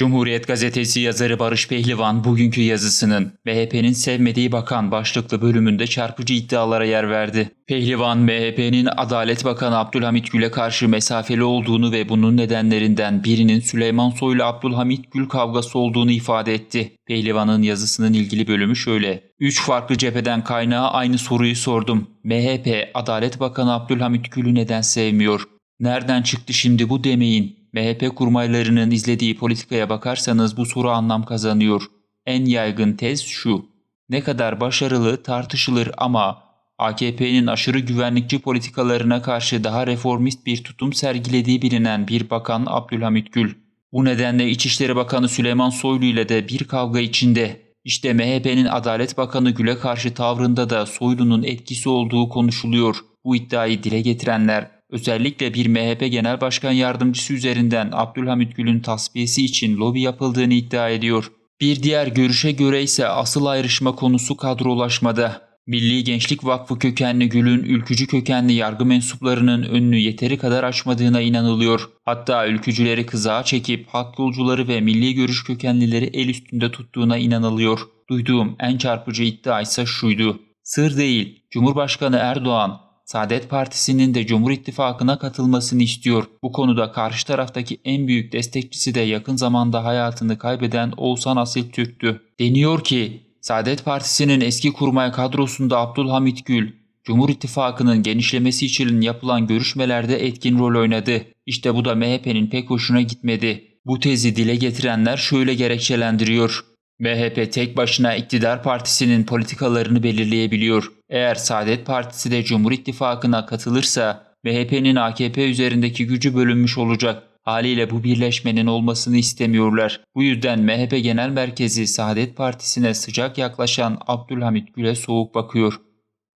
Cumhuriyet Gazetesi yazarı Barış Pehlivan bugünkü yazısının MHP'nin sevmediği bakan başlıklı bölümünde çarpıcı iddialara yer verdi. Pehlivan, MHP'nin Adalet Bakanı Abdülhamit Gül'e karşı mesafeli olduğunu ve bunun nedenlerinden birinin Süleyman Soylu Abdülhamit Gül kavgası olduğunu ifade etti. Pehlivan'ın yazısının ilgili bölümü şöyle. Üç farklı cepheden kaynağa aynı soruyu sordum. MHP, Adalet Bakanı Abdülhamit Gül'ü neden sevmiyor? Nereden çıktı şimdi bu demeyin? MHP kurmaylarının izlediği politikaya bakarsanız bu soru anlam kazanıyor. En yaygın tez şu. Ne kadar başarılı tartışılır ama AKP'nin aşırı güvenlikçi politikalarına karşı daha reformist bir tutum sergilediği bilinen bir bakan Abdülhamit Gül. Bu nedenle İçişleri Bakanı Süleyman Soylu ile de bir kavga içinde. İşte MHP'nin Adalet Bakanı Gül'e karşı tavrında da Soylu'nun etkisi olduğu konuşuluyor. Bu iddiayı dile getirenler özellikle bir MHP Genel Başkan Yardımcısı üzerinden Abdülhamit Gül'ün tasfiyesi için lobi yapıldığını iddia ediyor. Bir diğer görüşe göre ise asıl ayrışma konusu kadrolaşmada. Milli Gençlik Vakfı kökenli Gül'ün ülkücü kökenli yargı mensuplarının önünü yeteri kadar açmadığına inanılıyor. Hatta ülkücüleri kızağa çekip hak yolcuları ve milli görüş kökenlileri el üstünde tuttuğuna inanılıyor. Duyduğum en çarpıcı iddia ise şuydu. Sır değil, Cumhurbaşkanı Erdoğan Saadet Partisi'nin de Cumhur İttifakı'na katılmasını istiyor. Bu konuda karşı taraftaki en büyük destekçisi de yakın zamanda hayatını kaybeden Oğuzhan Asil Türk'tü. Deniyor ki Saadet Partisi'nin eski kurmay kadrosunda Abdülhamit Gül, Cumhur İttifakı'nın genişlemesi için yapılan görüşmelerde etkin rol oynadı. İşte bu da MHP'nin pek hoşuna gitmedi. Bu tezi dile getirenler şöyle gerekçelendiriyor. MHP tek başına iktidar partisinin politikalarını belirleyebiliyor. Eğer Saadet Partisi de Cumhur İttifakı'na katılırsa MHP'nin AKP üzerindeki gücü bölünmüş olacak. Haliyle bu birleşmenin olmasını istemiyorlar. Bu yüzden MHP Genel Merkezi Saadet Partisi'ne sıcak yaklaşan Abdülhamit Gül'e soğuk bakıyor.